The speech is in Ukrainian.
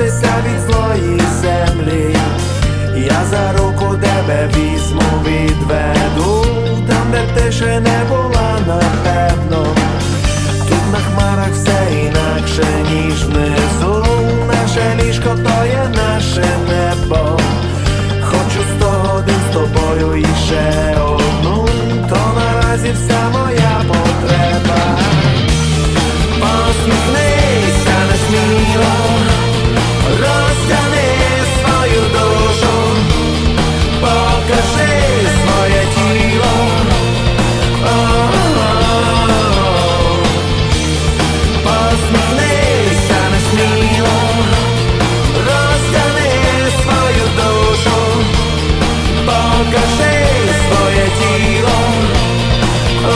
вибратися від злої землі, я за руку тебе візьму, відведу, там, де ти ще не була, напевно, тут на хмарах все інакше, ніж внизу, наше ліжко то є наше небо, хочу сто один з тобою іще.